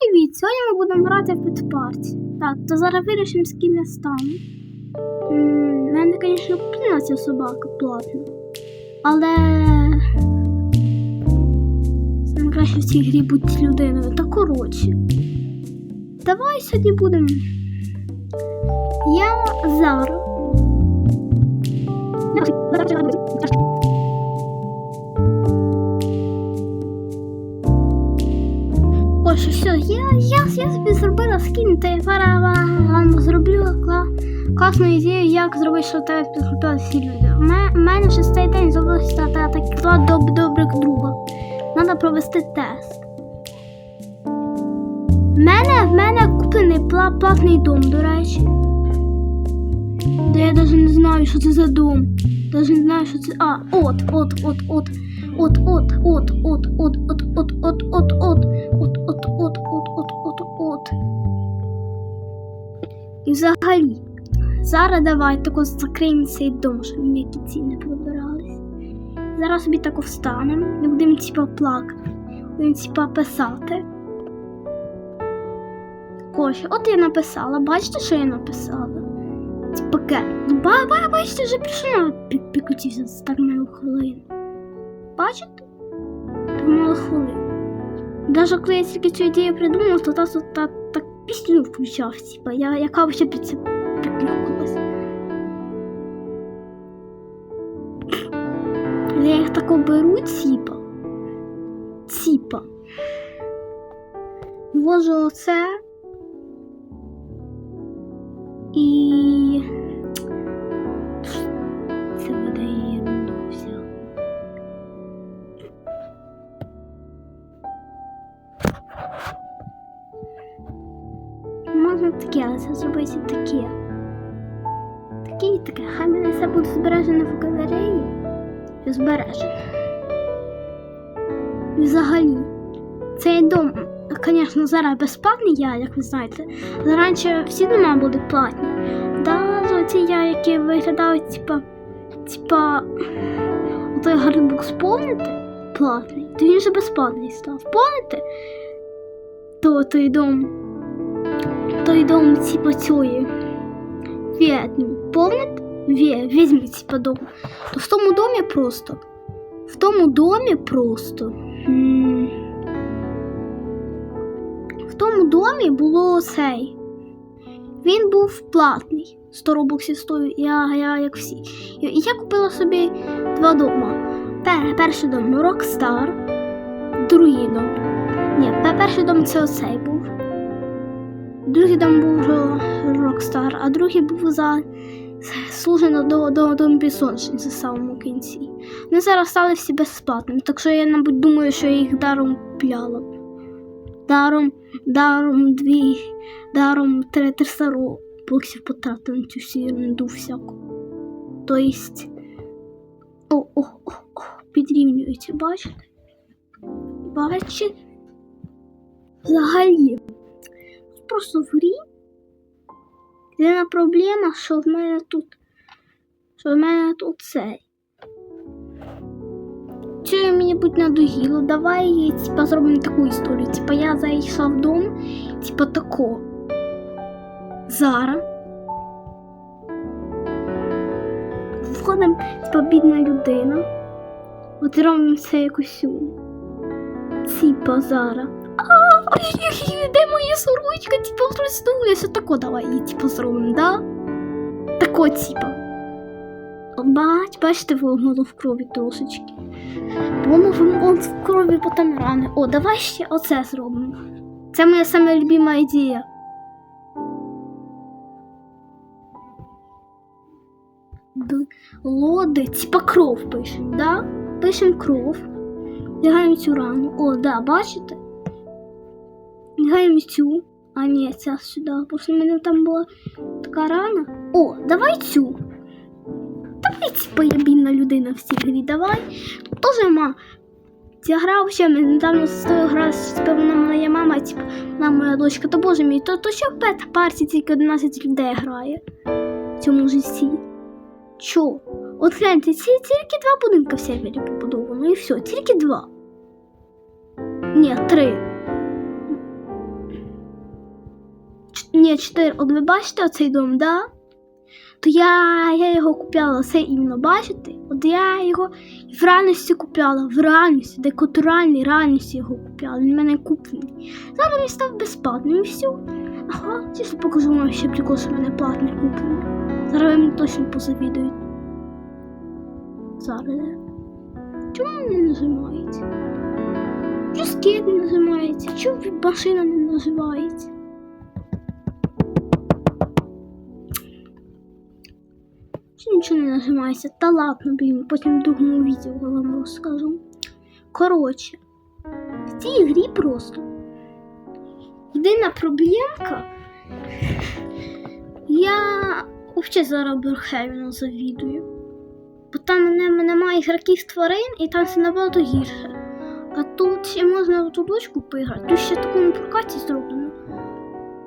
Привіт! Сьогодні ми будемо грати в підпарті. Так, то зараз вирішимо, з ким я стану. М, мене, звісно, пільна ця собака платна. Але. Саме краще в цій грі бути людиною. Та коротше. Давай сьогодні будемо. Я Зара. Ось все, я, я, я собі зробила скін, та я зараз вам зроблю кла, класну ідею, як зробити, щоб тебе підхопили всі люди. У мене, у вже цей день з'явилося та, та, такі два доб, добрих друга. Треба провести тест. В мене, в мене куплений пла, платний дом, до речі. Та я навіть не знаю, що це за дом. Навіть не знаю, що це. А, от. От, от, от, от, от, от, от, от, от, от, от, от, от, І взагалі, зараз давай тако закриємо цей дом, щоб ніякі не пробирались. Зараз собі тако встанемо і будемо типа плакати. Будемо типа писати. Коше, от я написала. Бачите, що я написала? Типа ке. Ну, ба, ба, бачите, вже пішов на за так мало хвилин. Бачите? Так мало хвилин. Даже коли я тільки цю ідею придумала, то та, та, та, пісню включав, типа, я, яка вже під це приклюкалась. Я їх так оберу, типа. Типа. Вожу оце. Таке, але це зробити таке. Таке і таке. Хай мене все буде збережено в галереї. Збережено. І взагалі, цей дом, звісно, зараз безплатний я, як ви знаєте. Раніше всі дома були платні. Даже ці я, які виглядають, типа, типа, той гарбук помните? Платний. То він же безплатний став. Помните? То той дом. Той дом, типа, цієї. В'єтні. Помните? Вє, візьміть, типа, дом. То в тому домі просто. В тому домі просто. В тому домі було цей. Він був платний. 100 робоксів стоїть, я, я як всі. І я купила собі два дома. Пер, перший дом Rockstar, другий дом. Ні, перший дом це оцей був. Другий дом був Ро- Rockstar, а другий був за служено до, до, до пісочниці в самому кінці. Вони зараз стали всі безплатними, так що я, мабуть, думаю, що я їх даром купляла. Даром, даром дві, даром три 300 боксів потратила на цю ерунду всяку. То єсть. О, о, о, о, підрівнюється, бачите? Бачите? Взагалі. Просто в грі. Єдина проблема, що в мене тут. Що в мене тут цей. Чи мені будь надоїло, давай типа, зробимо таку історію. Типа я зайшла в дом, типа тако. Зара. Входимо, типа бідна людина. От робимо це якусь. Типа Зара. Де моя сорочка, типа розтулися. Тако давай її типа зробимо, да? Тако, типа. Бач, бачите, воно в крові трошечки. Воно в в крові потім рани. О, давай ще оце зробимо. Це моя саме любима ідея. Лоди, типа кров пишемо, да? Пишемо кров. Лягаємо цю рану. О, да, бачите? Лягаємо цю. А ні, ця сюди. Просто в там була така рана. О, давай цю. Давай, я людина в цій грі, давай. Теж ма. Ця гра взагалі, недавно з тою грали, вона моя мама, типа, вона моя дочка, то боже мій, то, то що в бета-парті тільки 11 людей грає в цьому житті. Чо? От гляньте, ці тільки два будинки в сервері побудовано, і все, тільки два. Ні, три. Ні, 4. От ви бачите оцей дом, да? То я, я його купляла, це іменно бачите? От я його в реальності купляла, в реальності, декотуральній реальності його купляла. Він в мене куплений. Зараз він став безплатним і все. Ага, чесно покажу вам ще прикол, що в мене платний куплений. Зараз ви мені точно позавідують. Зараз. Чому не нажимається? Чому скид не нажимається? Чому машина не наживається? Чи нічого не нажимається? Та ладно, блін, потім в другому відео вам розкажу. Коротше, в цій грі просто єдина проблемка. Я взагалі зараз Берхевіну завідую. Бо там мене, немає ігроків тварин і там все набагато гірше. А тут ще можна в ту дочку поіграти. Тут ще такому прокаті зроблено.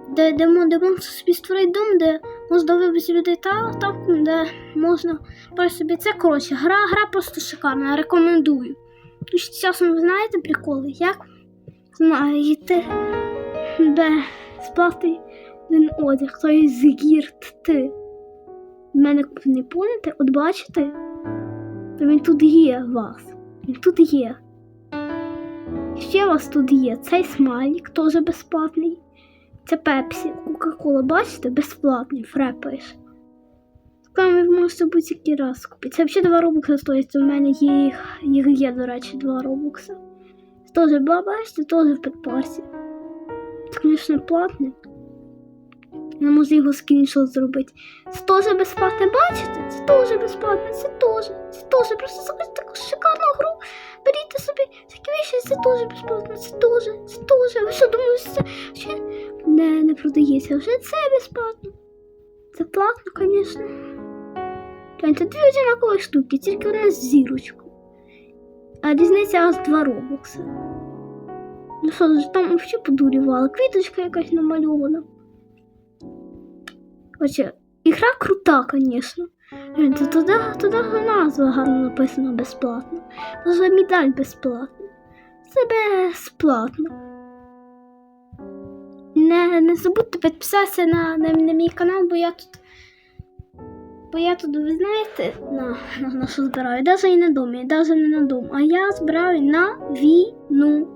Де, де, де можна собі створити дом, де можна вибити людей та ставку, де можна просто собі. Це коротше, гра, гра просто шикарна, рекомендую. Часом ви знаєте приколи, як знаєте безплатний один одяг, той з гірт. В мене не поняте, от бачите? То він тут є вас. Він тут є. Ще у вас тут є цей смайлік, теж безплатний. Це Пепсі, Кока-Кола, бачите, безплатний, фрепаєш. Там ви можете будь-який раз купити. Це взагалі 2 робокса стоїть. У мене їх, їх є, до речі, 2 робокса. Теж бачите, теж в підпарсі. Це, звісно, платне. Не можу його скріншот зробити. Це теж безплатне, бачите? Це теж безплатне, це теж. Це теж. Просто заходьте таку шикарну гру. Беріть собі такі вещи, це теж безплатно, це теж, це теж. Ви що думаєте, що не, не продається? Вже це безплатно. Це платно, звісно. Гляньте, дві одинакові штуки, тільки одна з зірочкою. А різниця аж два робокси. Ну що там взагалі подурювали. Квіточка якась намальована. Хоча, ігра крута, звісно. Туди назва гарно написана безплатно. Даже медаль безплатна. Це безплатно. Не, не забудьте підписатися на, на, на мій канал, бо я тут. Бо я тут, ви знаєте, на, на, на що збираю. Даже і домі, і даже не на дом. А я збираю на війну.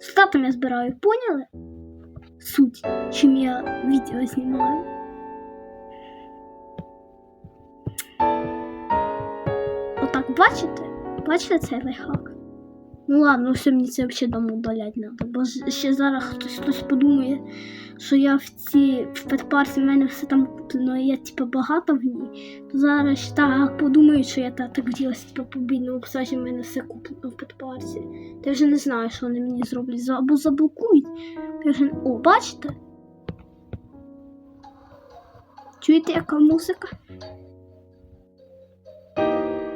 Статом я збираю, поняли? Суть, чим я відео знімаю. Отак, бачите? Бачите цей лайфхак? Ну ладно, все мені це взагалі дома удалять треба, бо ще зараз хтось хтось подумає, що я в ці в педпарсі в мене все там куплено, і я типу багата в ній. То зараз так подумають, що я та, так вділася, типу по бідному псажі в мене все куплено в педпарсі. Та я вже не знаю, що вони мені зроблять. Або заблокують. Я вже... О, бачите? Чуєте, яка музика?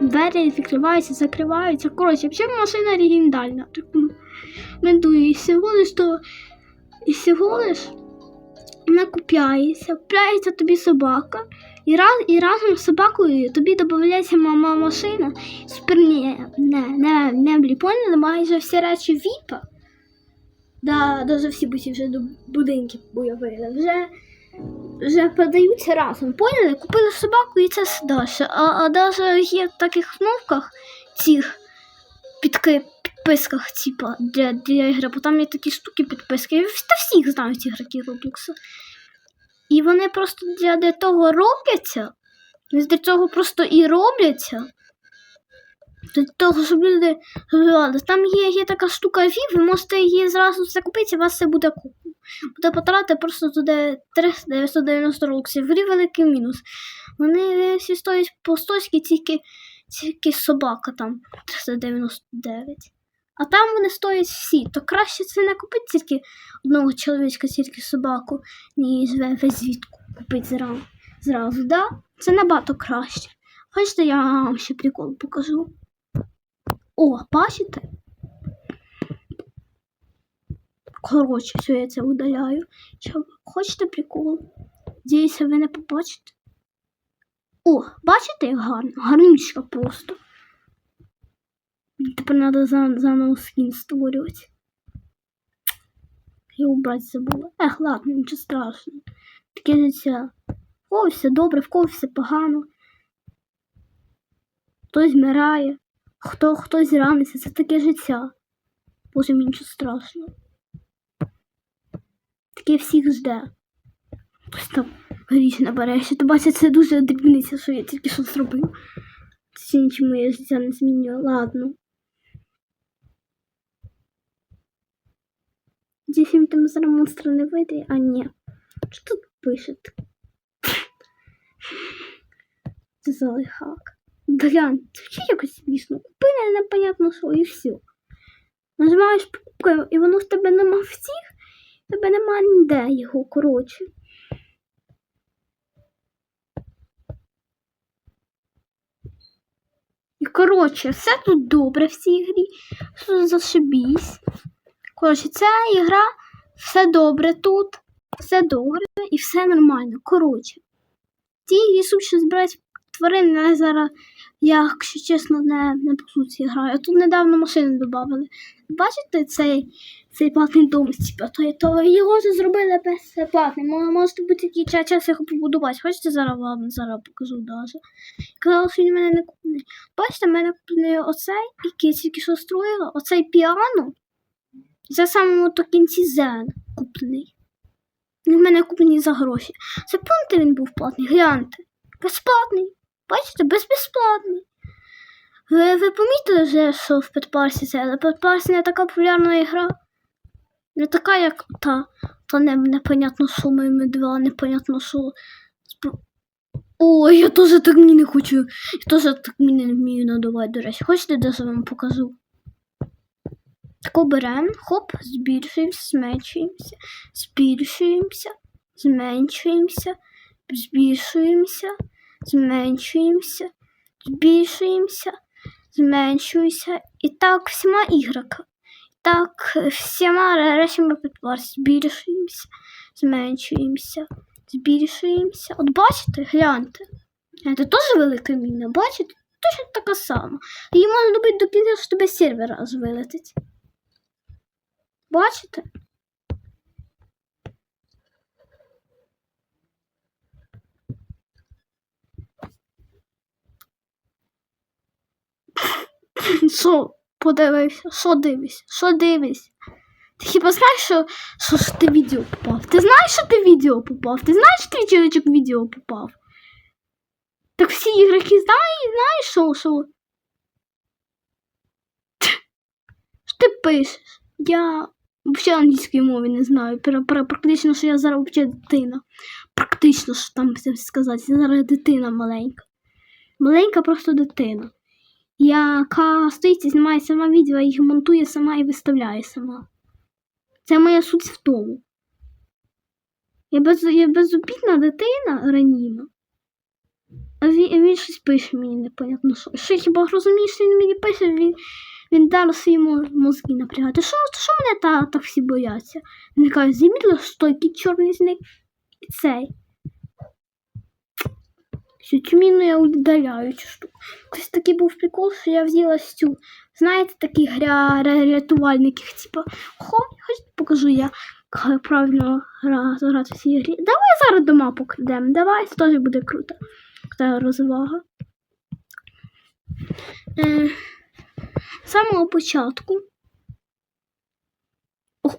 Двері відкриваються, закриваються. Коротше, взагалі машина оригінальна. Рекомендую. І всього лиш то. І всього лиш вона купляється, купляється тобі собака. І, раз, і разом з собакою тобі додається мама машина. Супер не, не, не, не блі, майже всі речі віпа. Да, даже всі буті вже до будинків уявили. Вже вже продаються разом. Поняли? Купили собаку і це далі. А, а навіть є в таких кнопках цих підписках, типа, для, для ігри, бо там є такі штуки підписки. Та всіх знають ігроки Роблокса. І вони просто для, для того робляться. Для цього просто і робляться. Для того, щоб люди розвивалися. Там є, є така штука VIP, ви можете її зразу закупити, і у вас все буде куплено. Буде потрати просто туди 390 роксів. Грі великий мінус. Вони всі стоять по стойськи, тільки, тільки собака там 399. А там вони стоять всі. То краще це не купити тільки одного чоловічка, тільки собаку, ніж весь звідку купити зразу. зразу да? Це набагато краще. Хочете, я вам ще прикол покажу. О, бачите? Коротше, все, я це удаляю. Що, хочете прикол? Надіюся, ви не побачите. О, бачите, як гарно? Гарнючка просто. Тепер треба за, заново скін створювати. Я убрати забула. Ех, ладно, нічого страшного. Таке життя. В когось все добре, в когось все погано. Хтось вмирає, хто, хтось раниться, це таке життя. Боже, мені нічого страшного. Таке всіх жде. Хтось там гріш наберешся. То бачить, це дуже дрібниця, що я тільки що зробив. Це нічого моє життя не змінює. Ладно. Дійсно, там зараз монстра не вийде, а ні. Що тут пише? Це за лайфхак. Глянь, це взагалі якось смішно. Купи непонятно що і все. Нажимаєш покупку, і воно в тебе нема всіх, тебе нема ніде його, коротше. І коротше, все тут добре в цій грі. Що зашибісь. Коротше, ця ігра, все добре тут, все добре і все нормально. Коротше, в цій грі сучі збирають тварин, але зараз, я, якщо чесно, не, не по суті граю. Тут недавно машини додали. Бачите цей, цей платний дом, типу, то, його вже зробили безплатним. Можете бути такий час, час його побудувати. Хочете зараз вам зараз покажу даже. Казала, що він мене не куплений. Бачите, в мене куплений оцей, який тільки що строїла, оцей піано. За самому то кінці зен куплений. Він в мене куплений за гроші. Це помните він був платний? Гляньте. Безплатний. Бачите, без безплатний. Ви, ви помітили вже, що в Петпарсі це, але Петпарсі не така популярна ігра. Не така, як та, та не, непонятно, що ми медвела, непонятно, що. Сп- Ой, я теж так мені не хочу. Я теж так мені не вмію надавати, до речі. Хочете, де я вам покажу? Тако беремо, хоп, збільшуємося, зменшуємося, збільшуємося, зменшуємося, збільшуємося, зменшуємося, збільшуємося, зменшуємося. І так всіма ігроками. Так всіма решами підпар збільшуємося, зменшуємося, збільшуємося. От бачите, гляньте. Це теж велика міна, бачите? Точно така сама. Її можна добити до кінця, що тебе сервер аж вилетить. Бачите? Що подивився? Що дивишся? Що дивишся? Ти хіба знаєш, що, що ж ти відео попав? Ти знаєш, що ти відео попав? Ти знаєш, що твій чоловічок відео попав? Так всі ігроки знають, знаєш, що, що? Що ти пишеш? Я взагалі англійської мови не знаю. Пра- пра- Практично, що я зараз взагалі дитина. Практично, що там все сказати. Я зараз дитина маленька. Маленька просто дитина. Яка стоїть і знімає сама відео, їх монтує сама і виставляє сама. Це моя суть в тому. Я, без, я безобідна дитина раніма. А він, він щось пише мені непонятно що. Що я хіба розумієш, що він мені пише, він, він свої мо- мозки напрягати. Що, що мене та, так всі бояться? Він каже, замітила, що той чорний зник і цей. Всю цю міну я удаляю цю штуку. Якось такий був прикол, що я взяла цю. Знаєте, ря- рятувальників, типу, хо, хоч покажу я, як правильно грати в цій грі. Давай зараз до мапок йдемо, давай, це теж буде круто. Та розвага. Е, з самого початку. О,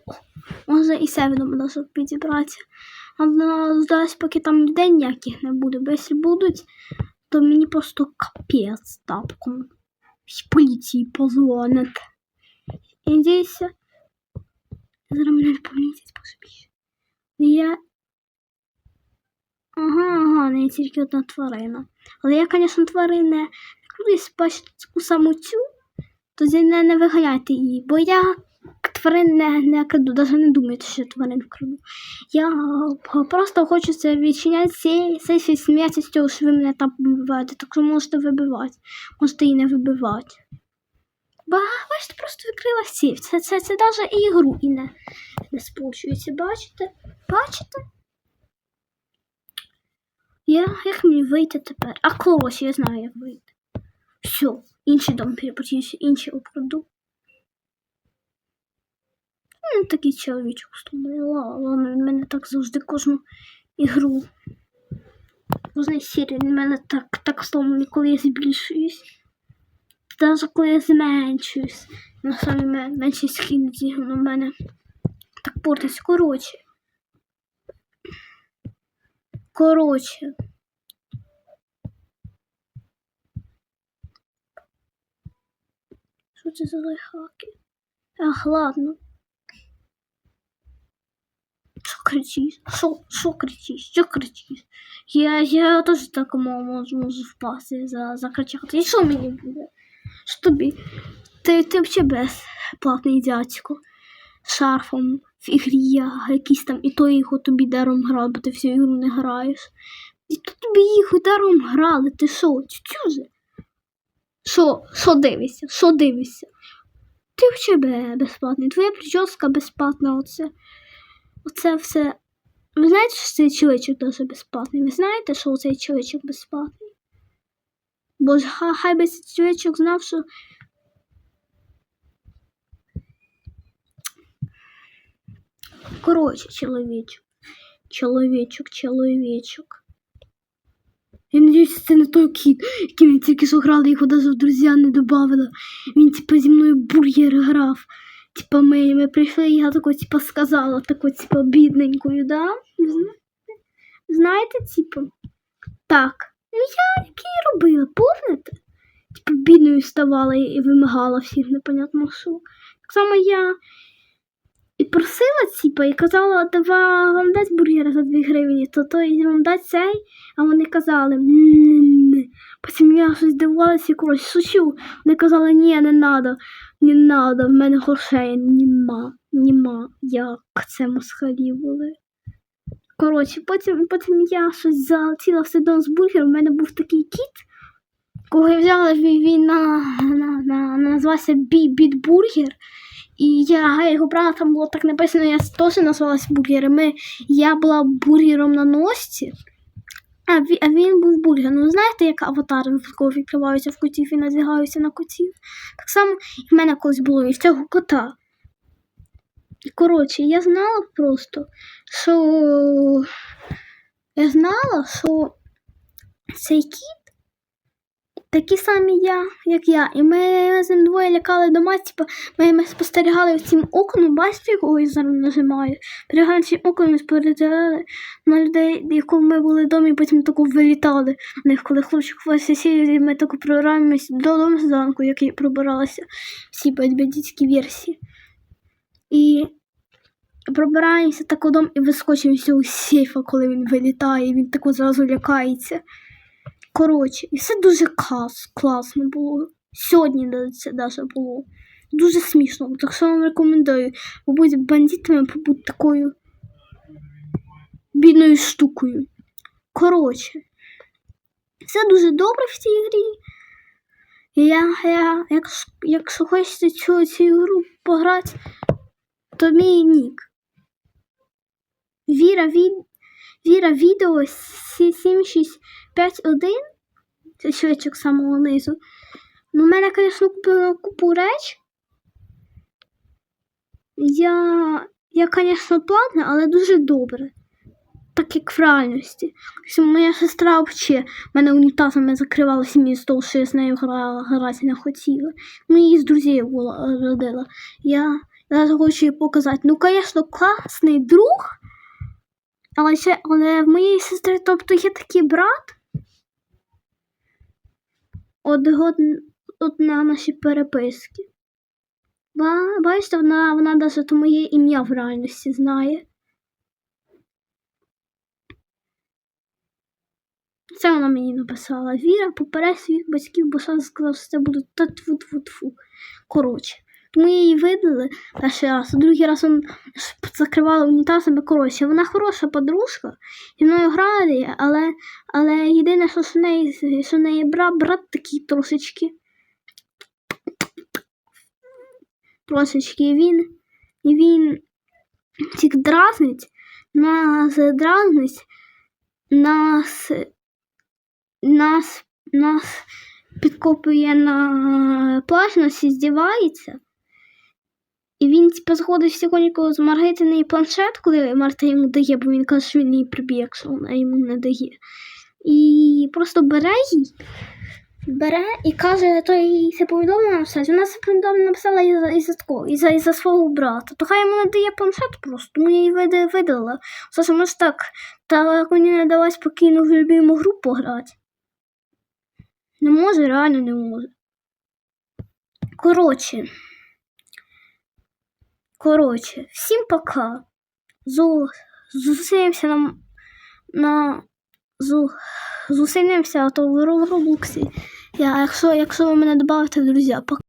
може і севідом може підібратися. Але зараз, поки там людей ніяких не буде, бо якщо будуть, то мені просто капець тапком. З поліції позвонять. І десь зараз мене не помітять по собі. Я. Ага, ага, не тільки одна тварина. Але я, звісно, тварини колись бачите таку саму цю, то не, не виганяйте її, бо я тварин не, не краду, навіть не думайте, що тварин краду. Я е, просто хочу це відчиняти сесії, сміятися з цього, що ви мене там вибиваєте, так що можете вибивати, можете і не вибивати. Ба, бачите, просто відкрила сів. Це, це, це навіть і ігру і не, не сполучується. Бачите? Бачите? Я, як мені вийти тепер? А клось, я знаю, як вийти. Все, інший дом перепутівся, інший украду. Ну, такий чоловічок стомний. Ладно, він мене так завжди кожну ігру. Кожної серії він мене так, так стомлений, коли я збільшуюсь. Навіть коли я зменшуюсь. На самі мен- менші скін на мене так портиться. Коротше. Коротше. Що це за лайфхаки? Ах, ладно. Що кричиш? Що, що кричиш? Що кричиш? Я, я теж так мо- можу, можу впасти, за, закричати. І що мені буде? Що тобі? Ти, ти взагалі безплатний дядько. Шарфом в ігрі якийсь там, і то його тобі даром грав, бо ти всю ігру не граєш. І то тобі їх даром грали, ти що, тютюзе? Що, що дивишся? Що дивишся? Ти взагалі безплатний. Твоя прическа безплатна, оце. Оце все. Ви знаєте, що цей чоловічок дуже безплатний? Ви знаєте, що цей чоловічок безплатний? Бо ж хай би цей чоловічок знав, що. Коротше, чоловічок. Чоловічок, чоловічок. Я надіюсь, це не той кіт, який ми тільки що грали, його навіть в друзі не додавали. Він, типа, зі мною бургер грав. Типа, ми, ми прийшли, і я тако, типа, сказала, тако, типа, бідненькою, да? Знаєте? типу. Так. Ну, я який робила, помните? Типа, бідною ставала і, і вимагала всіх непонятно що. Так само я і просила, типа, і казала, давай вам дать бургер за 2 гривні, то то і вам дать цей, а вони казали, «М-м-м». Потім я щось дивувалася, коротше, шучу. Вони казали, ні, не надо, не надо, в мене грошей нема, нема. Як це москалі були. Коротше, потім, потім я щось залетіла все одно з бургером, в мене був такий кіт, кого я взяла, він, він на, на, на, називався Бі Бітбургер. І я його брала, там було так написано, я теж назвалась бургерами. Я була бургером на носці, а він, а він був бургер. Ну, знаєте, як аватари відкриваються в котів і надягаються на котів. Так само і в мене колись було і в цього кота. Коротше, я знала просто, що я знала, що цей кіт такі самі я, як я. І ми ним двоє лякали дома, типу, ми, ми спостерігали цим окном, бачите, якого я зараз нажимаю. Перегали цим окном і спостерігали на людей, якому ми були вдома, і потім тако вилітали. У них, коли хлопчик в сусідів, ми тако прибираємось додому зранку, як і пробиралися всі бандитські версії. І пробираємося так додому і вискочимо з цього сейфа, коли він вилітає, і він тако зразу лякається. Коротше, і все дуже клас, класно було. Сьогодні це даже було. Дуже смішно. Так що вам рекомендую побути бандитами, побути такою бідною штукою. Коротше, все дуже добре в цій грі. Я, я, якщо, якщо хочете цю, цю ігру пограти, то мій нік. Віра, від, Віра відео 7651. Це щочок самого низу. Ну, в мене, звісно, купила купу реч. Я, я, звісно, платна, але дуже добре. Так як в реальності. Моя сестра взагалі мене унітазами закривала сім'ї з того, що я з нею грала, грати не хотіла. Ну, її з друзів родила. Я, я хочу їй показати. Ну, звісно, класний друг. Але ще, але в моєї сестри, тобто є такий брат. От, от на наші переписки. Бачите, вона, вона навіть моє ім'я в реальності знає. Це вона мені написала. Віра, поперед своїх батьків, бо сам сказав, що це буде та тфу тфу тфу Коротше. Тому її видали перший раз, а другий раз он закривала унітазами. Коротше, вона хороша подружка, зі мною грає, але, але єдине, що в неї, що неї брат, брат такий трошечки. Трошечки він, він всіх дразнить, нас дразнить, нас, нас, нас підкопує на плажності, здівається. І він типу, заходить всього з Маргитиний планшет, коли Марта йому дає, бо він каже, що він її приб'є, якщо вона йому не дає. І просто бере її, бере і каже, то їй це повідомлення написати. Вона це повідомлення написала із-за із такого, із-за, із-за свого брата. То хай йому не дає планшет просто, тому я її вида- видала. Все ж може так, та мені не давай спокійно в любиму гру пограти. Не може, реально не може. Коротше. Коротше, всім пока. Зу, зустрінемося на, на зу, зустрінемося, а то в Роблоксі. Я, якщо, якщо ви мене додавите, друзі, пока.